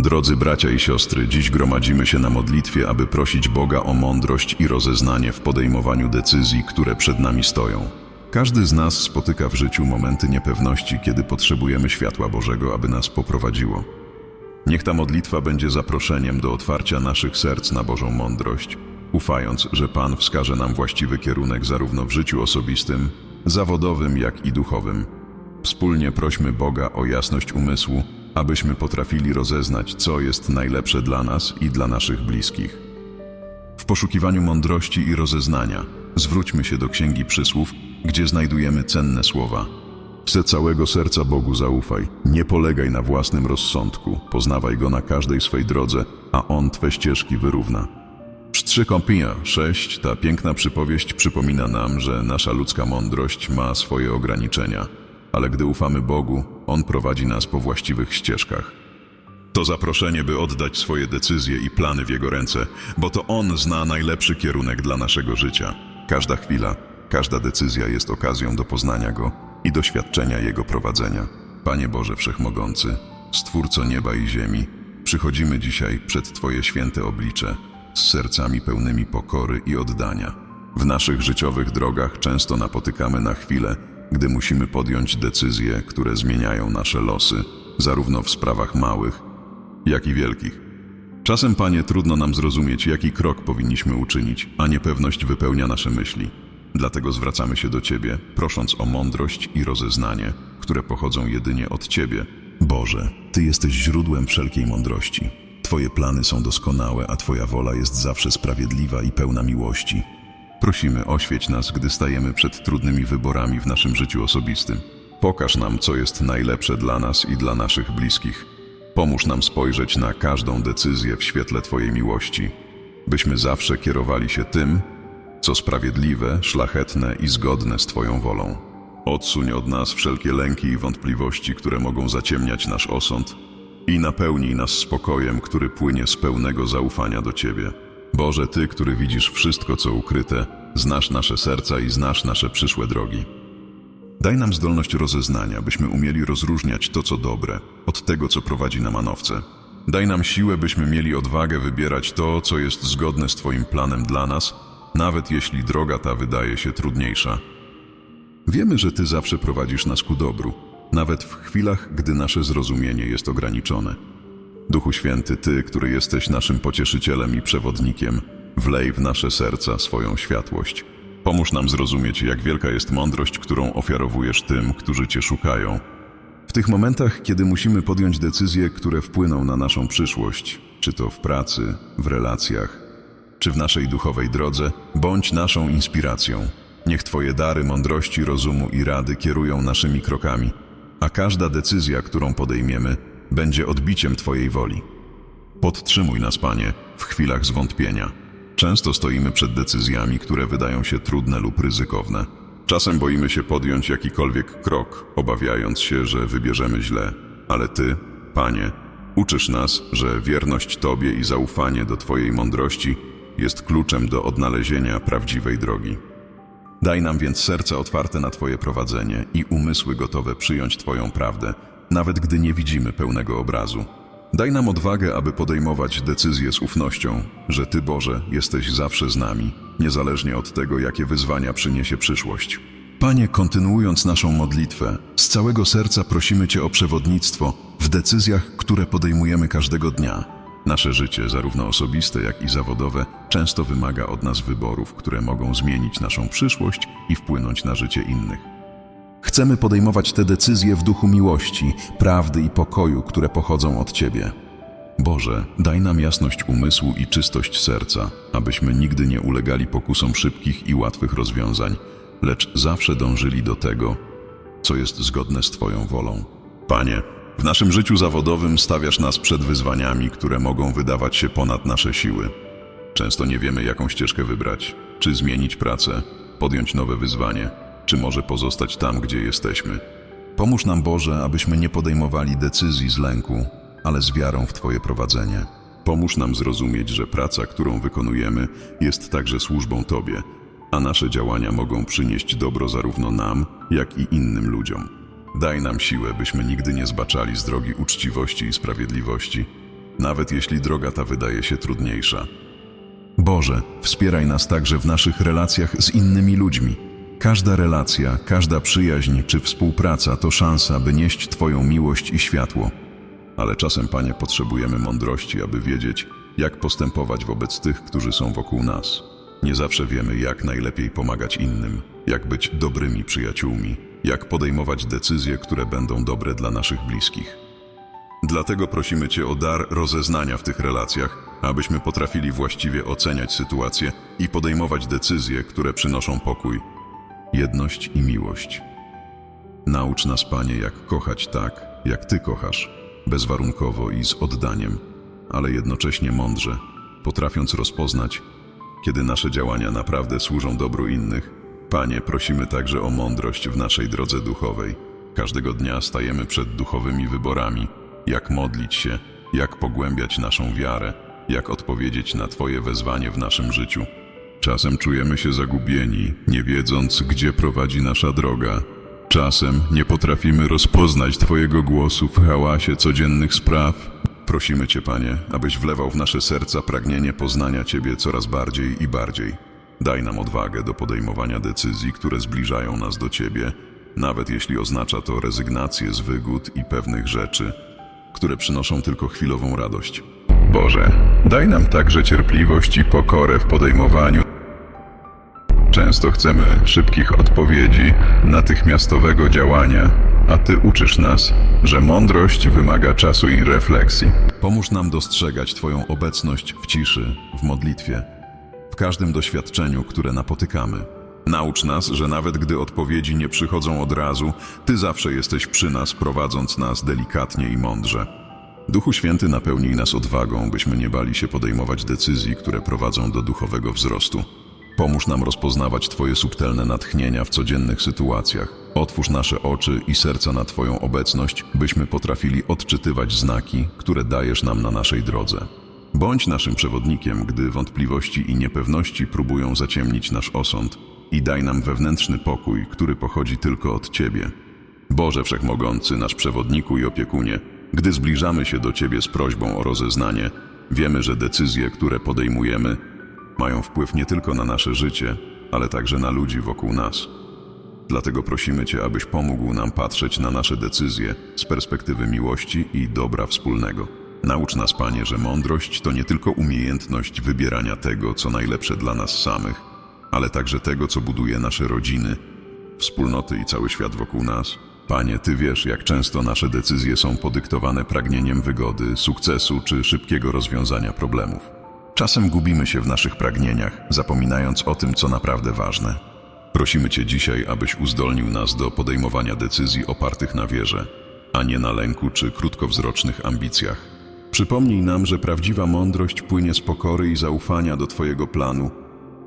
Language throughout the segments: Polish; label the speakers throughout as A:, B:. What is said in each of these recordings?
A: Drodzy bracia i siostry, dziś gromadzimy się na modlitwie, aby prosić Boga o mądrość i rozeznanie w podejmowaniu decyzji, które przed nami stoją. Każdy z nas spotyka w życiu momenty niepewności, kiedy potrzebujemy światła Bożego, aby nas poprowadziło. Niech ta modlitwa będzie zaproszeniem do otwarcia naszych serc na Bożą mądrość, ufając, że Pan wskaże nam właściwy kierunek zarówno w życiu osobistym, zawodowym, jak i duchowym. Wspólnie prośmy Boga o jasność umysłu, abyśmy potrafili rozeznać, co jest najlepsze dla nas i dla naszych bliskich. W poszukiwaniu mądrości i rozeznania zwróćmy się do Księgi Przysłów, gdzie znajdujemy cenne słowa. Ze całego serca Bogu zaufaj, nie polegaj na własnym rozsądku, poznawaj Go na każdej swej drodze, a On Twe ścieżki wyrówna. Przy Kąpia 6 ta piękna przypowieść przypomina nam, że nasza ludzka mądrość ma swoje ograniczenia, ale gdy ufamy Bogu, On prowadzi nas po właściwych ścieżkach. To zaproszenie, by oddać swoje decyzje i plany w Jego ręce, bo to On zna najlepszy kierunek dla naszego życia. Każda chwila, każda decyzja jest okazją do poznania Go i doświadczenia Jego prowadzenia. Panie Boże Wszechmogący, Stwórco nieba i ziemi, przychodzimy dzisiaj przed Twoje święte oblicze z sercami pełnymi pokory i oddania. W naszych życiowych drogach często napotykamy na chwilę, gdy musimy podjąć decyzje, które zmieniają nasze losy, zarówno w sprawach małych, jak i wielkich. Czasem, Panie, trudno nam zrozumieć, jaki krok powinniśmy uczynić, a niepewność wypełnia nasze myśli. Dlatego zwracamy się do Ciebie, prosząc o mądrość i rozeznanie, które pochodzą jedynie od Ciebie. Boże, Ty jesteś źródłem wszelkiej mądrości. Twoje plany są doskonałe, a Twoja wola jest zawsze sprawiedliwa i pełna miłości. Prosimy, oświeć nas, gdy stajemy przed trudnymi wyborami w naszym życiu osobistym. Pokaż nam, co jest najlepsze dla nas i dla naszych bliskich. Pomóż nam spojrzeć na każdą decyzję w świetle Twojej miłości, byśmy zawsze kierowali się tym, co sprawiedliwe, szlachetne i zgodne z Twoją wolą. Odsuń od nas wszelkie lęki i wątpliwości, które mogą zaciemniać nasz osąd i napełnij nas spokojem, który płynie z pełnego zaufania do Ciebie. Boże, Ty, który widzisz wszystko, co ukryte, znasz nasze serca i znasz nasze przyszłe drogi. Daj nam zdolność rozeznania, byśmy umieli rozróżniać to, co dobre, od tego, co prowadzi na manowce. Daj nam siłę, byśmy mieli odwagę wybierać to, co jest zgodne z Twoim planem dla nas, nawet jeśli droga ta wydaje się trudniejsza. Wiemy, że Ty zawsze prowadzisz nas ku dobru, nawet w chwilach, gdy nasze zrozumienie jest ograniczone. Duchu Święty, Ty, który jesteś naszym pocieszycielem i przewodnikiem, wlej w nasze serca swoją światłość. Pomóż nam zrozumieć, jak wielka jest mądrość, którą ofiarowujesz tym, którzy Cię szukają. W tych momentach, kiedy musimy podjąć decyzje, które wpłyną na naszą przyszłość, czy to w pracy, w relacjach, czy w naszej duchowej drodze, bądź naszą inspiracją. Niech Twoje dary mądrości, rozumu i rady kierują naszymi krokami, a każda decyzja, którą podejmiemy, będzie odbiciem Twojej woli. Podtrzymuj nas, Panie, w chwilach zwątpienia. Często stoimy przed decyzjami, które wydają się trudne lub ryzykowne. Czasem boimy się podjąć jakikolwiek krok, obawiając się, że wybierzemy źle. Ale Ty, Panie, uczysz nas, że wierność Tobie i zaufanie do Twojej mądrości jest kluczem do odnalezienia prawdziwej drogi. Daj nam więc serca otwarte na Twoje prowadzenie i umysły gotowe przyjąć Twoją prawdę, nawet gdy nie widzimy pełnego obrazu. Daj nam odwagę, aby podejmować decyzje z ufnością, że Ty, Boże, jesteś zawsze z nami, niezależnie od tego, jakie wyzwania przyniesie przyszłość. Panie, kontynuując naszą modlitwę, z całego serca prosimy Cię o przewodnictwo w decyzjach, które podejmujemy każdego dnia. Nasze życie, zarówno osobiste, jak i zawodowe, często wymaga od nas wyborów, które mogą zmienić naszą przyszłość i wpłynąć na życie innych. Chcemy podejmować te decyzje w duchu miłości, prawdy i pokoju, które pochodzą od Ciebie. Boże, daj nam jasność umysłu i czystość serca, abyśmy nigdy nie ulegali pokusom szybkich i łatwych rozwiązań, lecz zawsze dążyli do tego, co jest zgodne z Twoją wolą. Panie, w naszym życiu zawodowym stawiasz nas przed wyzwaniami, które mogą wydawać się ponad nasze siły. Często nie wiemy, jaką ścieżkę wybrać, czy zmienić pracę, podjąć nowe wyzwanie, czy może pozostać tam, gdzie jesteśmy. Pomóż nam, Boże, abyśmy nie podejmowali decyzji z lęku, ale z wiarą w Twoje prowadzenie. Pomóż nam zrozumieć, że praca, którą wykonujemy, jest także służbą Tobie, a nasze działania mogą przynieść dobro zarówno nam, jak i innym ludziom. Daj nam siłę, byśmy nigdy nie zbaczali z drogi uczciwości i sprawiedliwości. nawet jeśli droga ta wydaje się trudniejsza. Boże, wspieraj nas także w naszych relacjach z innymi ludźmi. Każda relacja, każda przyjaźń czy współpraca to szansa, by nieść Twoją miłość i światło. Ale czasem, Panie, potrzebujemy mądrości, aby wiedzieć, jak postępować wobec tych, którzy są wokół nas. Nie zawsze wiemy, jak najlepiej pomagać innym, jak być dobrymi przyjaciółmi, jak podejmować decyzje, które będą dobre dla naszych bliskich. Dlatego prosimy Cię o dar rozeznania w tych relacjach, abyśmy potrafili właściwie oceniać sytuację i podejmować decyzje, które przynoszą pokój, jedność i miłość. Naucz nas, Panie, jak kochać tak, jak Ty kochasz, bezwarunkowo i z oddaniem, ale jednocześnie mądrze, potrafiąc rozpoznać, kiedy nasze działania naprawdę służą dobru innych. Panie, prosimy także o mądrość w naszej drodze duchowej. Każdego dnia stajemy przed duchowymi wyborami, jak modlić się, jak pogłębiać naszą wiarę, jak odpowiedzieć na Twoje wezwanie w naszym życiu. Czasem czujemy się zagubieni, nie wiedząc, gdzie prowadzi nasza droga. Czasem nie potrafimy rozpoznać Twojego głosu w hałasie codziennych spraw. Prosimy Cię, Panie, abyś wlewał w nasze serca pragnienie poznania Ciebie coraz bardziej i bardziej. Daj nam odwagę do podejmowania decyzji, które zbliżają nas do Ciebie, nawet jeśli oznacza to rezygnację z wygód i pewnych rzeczy, które przynoszą tylko chwilową radość. Boże, daj nam także cierpliwość i pokorę w podejmowaniu. Często chcemy szybkich odpowiedzi, natychmiastowego działania, a Ty uczysz nas, że mądrość wymaga czasu i refleksji. Pomóż nam dostrzegać Twoją obecność w ciszy, w modlitwie, w każdym doświadczeniu, które napotykamy. Naucz nas, że nawet gdy odpowiedzi nie przychodzą od razu, Ty zawsze jesteś przy nas, prowadząc nas delikatnie i mądrze. Duchu Święty napełnij nas odwagą, byśmy nie bali się podejmować decyzji, które prowadzą do duchowego wzrostu. Pomóż nam rozpoznawać Twoje subtelne natchnienia w codziennych sytuacjach. Otwórz nasze oczy i serca na Twoją obecność, byśmy potrafili odczytywać znaki, które dajesz nam na naszej drodze. Bądź naszym przewodnikiem, gdy wątpliwości i niepewności próbują zaciemnić nasz osąd i daj nam wewnętrzny pokój, który pochodzi tylko od Ciebie. Boże Wszechmogący, nasz przewodniku i opiekunie, gdy zbliżamy się do Ciebie z prośbą o rozeznanie, wiemy, że decyzje, które podejmujemy, mają wpływ nie tylko na nasze życie, ale także na ludzi wokół nas. Dlatego prosimy Cię, abyś pomógł nam patrzeć na nasze decyzje z perspektywy miłości i dobra wspólnego. Naucz nas, Panie, że mądrość to nie tylko umiejętność wybierania tego, co najlepsze dla nas samych, ale także tego, co buduje nasze rodziny, wspólnoty i cały świat wokół nas. Panie, Ty wiesz, jak często nasze decyzje są podyktowane pragnieniem wygody, sukcesu czy szybkiego rozwiązania problemów. Czasem gubimy się w naszych pragnieniach, zapominając o tym, co naprawdę ważne. Prosimy Cię dzisiaj, abyś uzdolnił nas do podejmowania decyzji opartych na wierze, a nie na lęku czy krótkowzrocznych ambicjach. Przypomnij nam, że prawdziwa mądrość płynie z pokory i zaufania do Twojego planu,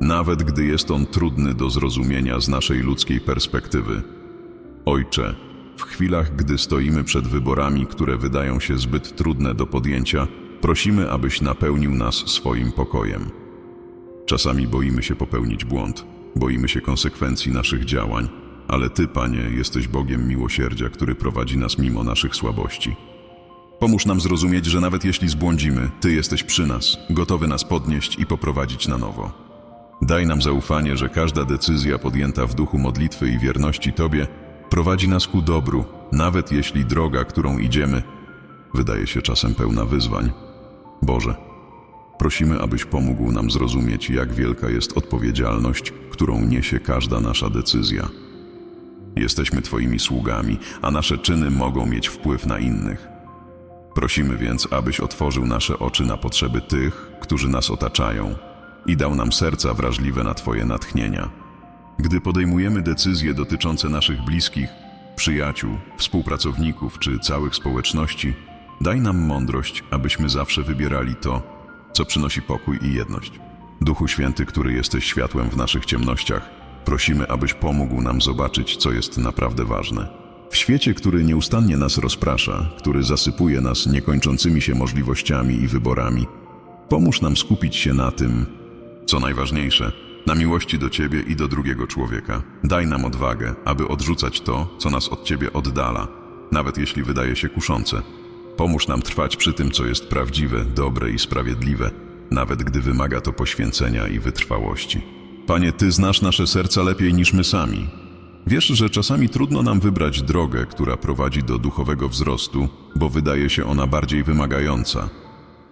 A: nawet gdy jest on trudny do zrozumienia z naszej ludzkiej perspektywy. Ojcze, w chwilach, gdy stoimy przed wyborami, które wydają się zbyt trudne do podjęcia, prosimy, abyś napełnił nas swoim pokojem. Czasami boimy się popełnić błąd, boimy się konsekwencji naszych działań, ale Ty, Panie, jesteś Bogiem miłosierdzia, który prowadzi nas mimo naszych słabości. Pomóż nam zrozumieć, że nawet jeśli zbłądzimy, Ty jesteś przy nas, gotowy nas podnieść i poprowadzić na nowo. Daj nam zaufanie, że każda decyzja podjęta w duchu modlitwy i wierności Tobie prowadzi nas ku dobru, nawet jeśli droga, którą idziemy, wydaje się czasem pełna wyzwań. Boże, prosimy, abyś pomógł nam zrozumieć, jak wielka jest odpowiedzialność, którą niesie każda nasza decyzja. Jesteśmy Twoimi sługami, a nasze czyny mogą mieć wpływ na innych. Prosimy więc, abyś otworzył nasze oczy na potrzeby tych, którzy nas otaczają i dał nam serca wrażliwe na Twoje natchnienia. Gdy podejmujemy decyzje dotyczące naszych bliskich, przyjaciół, współpracowników czy całych społeczności, daj nam mądrość, abyśmy zawsze wybierali to, co przynosi pokój i jedność. Duchu Święty, który jesteś światłem w naszych ciemnościach, prosimy, abyś pomógł nam zobaczyć, co jest naprawdę ważne. W świecie, który nieustannie nas rozprasza, który zasypuje nas niekończącymi się możliwościami i wyborami, pomóż nam skupić się na tym, co najważniejsze, na miłości do Ciebie i do drugiego człowieka. Daj nam odwagę, aby odrzucać to, co nas od Ciebie oddala, nawet jeśli wydaje się kuszące. Pomóż nam trwać przy tym, co jest prawdziwe, dobre i sprawiedliwe, nawet gdy wymaga to poświęcenia i wytrwałości. Panie, Ty znasz nasze serca lepiej niż my sami. Wiesz, że czasami trudno nam wybrać drogę, która prowadzi do duchowego wzrostu, bo wydaje się ona bardziej wymagająca.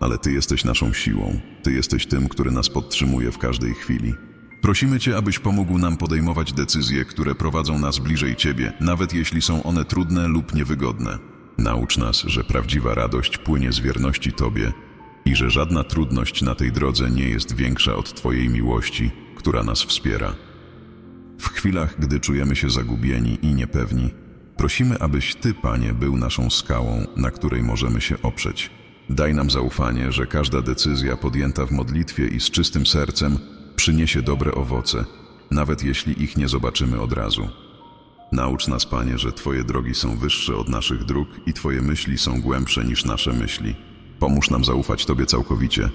A: Ale Ty jesteś naszą siłą. Ty jesteś tym, który nas podtrzymuje w każdej chwili. Prosimy Cię, abyś pomógł nam podejmować decyzje, które prowadzą nas bliżej Ciebie, nawet jeśli są one trudne lub niewygodne. Naucz nas, że prawdziwa radość płynie z wierności Tobie i że żadna trudność na tej drodze nie jest większa od Twojej miłości, która nas wspiera. W chwilach, gdy czujemy się zagubieni i niepewni, prosimy, abyś Ty, Panie, był naszą skałą, na której możemy się oprzeć. Daj nam zaufanie, że każda decyzja podjęta w modlitwie i z czystym sercem przyniesie dobre owoce, nawet jeśli ich nie zobaczymy od razu. Naucz nas, Panie, że Twoje drogi są wyższe od naszych dróg i Twoje myśli są głębsze niż nasze myśli. Pomóż nam zaufać Tobie całkowicie,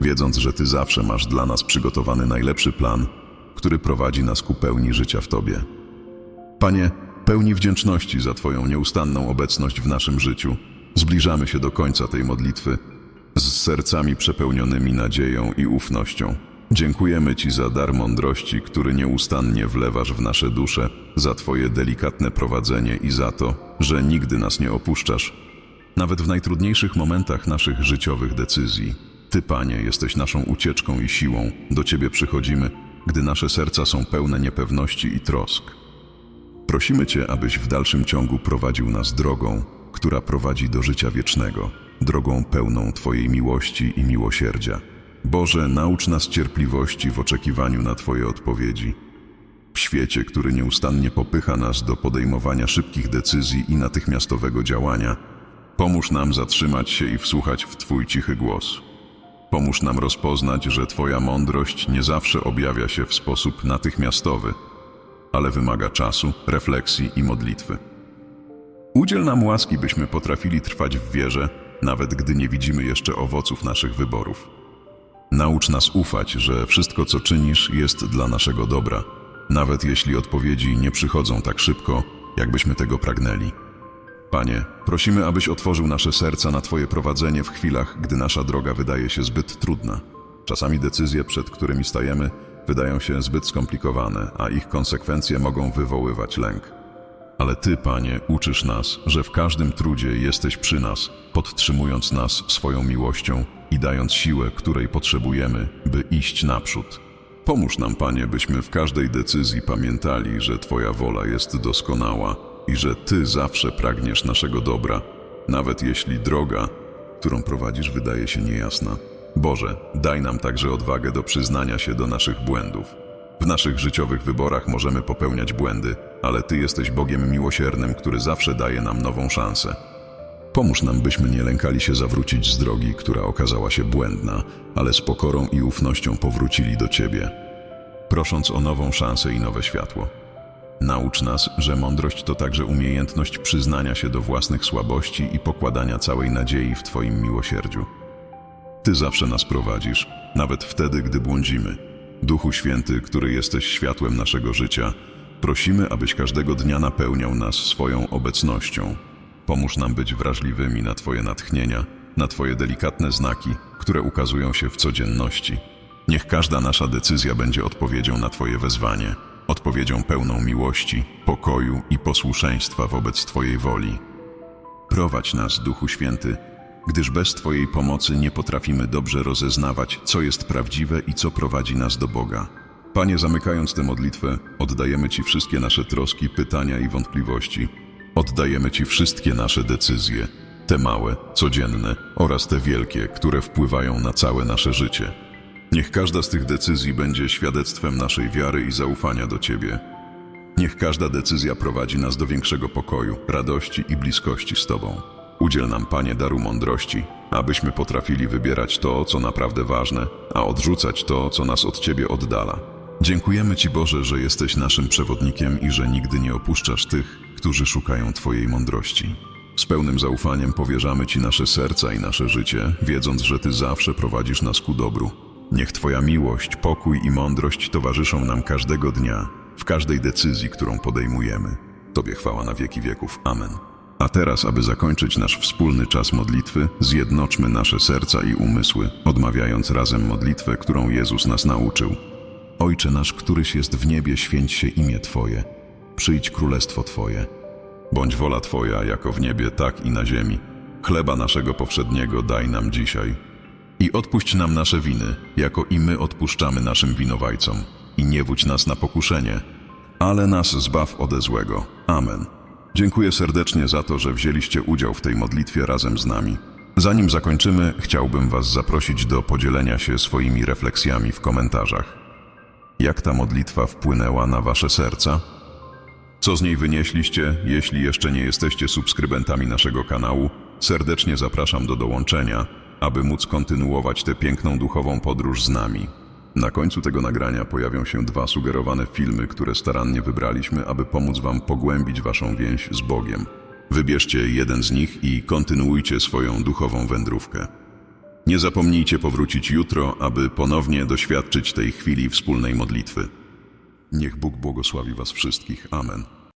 A: wiedząc, że Ty zawsze masz dla nas przygotowany najlepszy plan, który prowadzi nas ku pełni życia w Tobie. Panie, pełni wdzięczności za Twoją nieustanną obecność w naszym życiu, zbliżamy się do końca tej modlitwy z sercami przepełnionymi nadzieją i ufnością. Dziękujemy Ci za dar mądrości, który nieustannie wlewasz w nasze dusze, za Twoje delikatne prowadzenie i za to, że nigdy nas nie opuszczasz. Nawet w najtrudniejszych momentach naszych życiowych decyzji, Ty, Panie, jesteś naszą ucieczką i siłą. Do Ciebie przychodzimy, gdy nasze serca są pełne niepewności i trosk. Prosimy Cię, abyś w dalszym ciągu prowadził nas drogą, która prowadzi do życia wiecznego, drogą pełną Twojej miłości i miłosierdzia. Boże, naucz nas cierpliwości w oczekiwaniu na Twoje odpowiedzi. W świecie, który nieustannie popycha nas do podejmowania szybkich decyzji i natychmiastowego działania, pomóż nam zatrzymać się i wsłuchać w Twój cichy głos. Pomóż nam rozpoznać, że Twoja mądrość nie zawsze objawia się w sposób natychmiastowy, ale wymaga czasu, refleksji i modlitwy. Udziel nam łaski, byśmy potrafili trwać w wierze, nawet gdy nie widzimy jeszcze owoców naszych wyborów. Naucz nas ufać, że wszystko, co czynisz, jest dla naszego dobra, nawet jeśli odpowiedzi nie przychodzą tak szybko, jakbyśmy tego pragnęli. Panie, prosimy, abyś otworzył nasze serca na Twoje prowadzenie w chwilach, gdy nasza droga wydaje się zbyt trudna. Czasami decyzje, przed którymi stajemy, wydają się zbyt skomplikowane, a ich konsekwencje mogą wywoływać lęk. Ale Ty, Panie, uczysz nas, że w każdym trudzie jesteś przy nas, podtrzymując nas swoją miłością i dając siłę, której potrzebujemy, by iść naprzód. Pomóż nam, Panie, byśmy w każdej decyzji pamiętali, że Twoja wola jest doskonała i że Ty zawsze pragniesz naszego dobra, nawet jeśli droga, którą prowadzisz, wydaje się niejasna. Boże, daj nam także odwagę do przyznania się do naszych błędów. W naszych życiowych wyborach możemy popełniać błędy, ale Ty jesteś Bogiem miłosiernym, który zawsze daje nam nową szansę. Pomóż nam, byśmy nie lękali się zawrócić z drogi, która okazała się błędna, ale z pokorą i ufnością powrócili do Ciebie, prosząc o nową szansę i nowe światło. Naucz nas, że mądrość to także umiejętność przyznania się do własnych słabości i pokładania całej nadziei w Twoim miłosierdziu. Ty zawsze nas prowadzisz, nawet wtedy, gdy błądzimy. Duchu Święty, który jesteś światłem naszego życia, prosimy, abyś każdego dnia napełniał nas swoją obecnością. Pomóż nam być wrażliwymi na Twoje natchnienia, na Twoje delikatne znaki, które ukazują się w codzienności. Niech każda nasza decyzja będzie odpowiedzią na Twoje wezwanie, odpowiedzią pełną miłości, pokoju i posłuszeństwa wobec Twojej woli. Prowadź nas, Duchu Święty, gdyż bez Twojej pomocy nie potrafimy dobrze rozeznawać, co jest prawdziwe i co prowadzi nas do Boga. Panie, zamykając tę modlitwę, oddajemy Ci wszystkie nasze troski, pytania i wątpliwości. Oddajemy Ci wszystkie nasze decyzje, te małe, codzienne oraz te wielkie, które wpływają na całe nasze życie. Niech każda z tych decyzji będzie świadectwem naszej wiary i zaufania do Ciebie. Niech każda decyzja prowadzi nas do większego pokoju, radości i bliskości z Tobą. Udziel nam, Panie, daru mądrości, abyśmy potrafili wybierać to, co naprawdę ważne, a odrzucać to, co nas od Ciebie oddala. Dziękujemy Ci, Boże, że jesteś naszym przewodnikiem i że nigdy nie opuszczasz tych, którzy szukają Twojej mądrości. Z pełnym zaufaniem powierzamy Ci nasze serca i nasze życie, wiedząc, że Ty zawsze prowadzisz nas ku dobru. Niech Twoja miłość, pokój i mądrość towarzyszą nam każdego dnia, w każdej decyzji, którą podejmujemy. Tobie chwała na wieki wieków. Amen. A teraz, aby zakończyć nasz wspólny czas modlitwy, zjednoczmy nasze serca i umysły, odmawiając razem modlitwę, którą Jezus nas nauczył. Ojcze nasz, któryś jest w niebie, święć się imię Twoje. Przyjdź królestwo Twoje. Bądź wola Twoja, jako w niebie, tak i na ziemi. Chleba naszego powszedniego daj nam dzisiaj. I odpuść nam nasze winy, jako i my odpuszczamy naszym winowajcom. I nie wódź nas na pokuszenie, ale nas zbaw ode złego. Amen. Dziękuję serdecznie za to, że wzięliście udział w tej modlitwie razem z nami. Zanim zakończymy, chciałbym Was zaprosić do podzielenia się swoimi refleksjami w komentarzach. Jak ta modlitwa wpłynęła na Wasze serca? Co z niej wynieśliście? Jeśli jeszcze nie jesteście subskrybentami naszego kanału, serdecznie zapraszam do dołączenia, aby móc kontynuować tę piękną duchową podróż z nami. Na końcu tego nagrania pojawią się dwa sugerowane filmy, które starannie wybraliśmy, aby pomóc Wam pogłębić Waszą więź z Bogiem. Wybierzcie jeden z nich i kontynuujcie swoją duchową wędrówkę. Nie zapomnijcie powrócić jutro, aby ponownie doświadczyć tej chwili wspólnej modlitwy. Niech Bóg błogosławi Was wszystkich. Amen.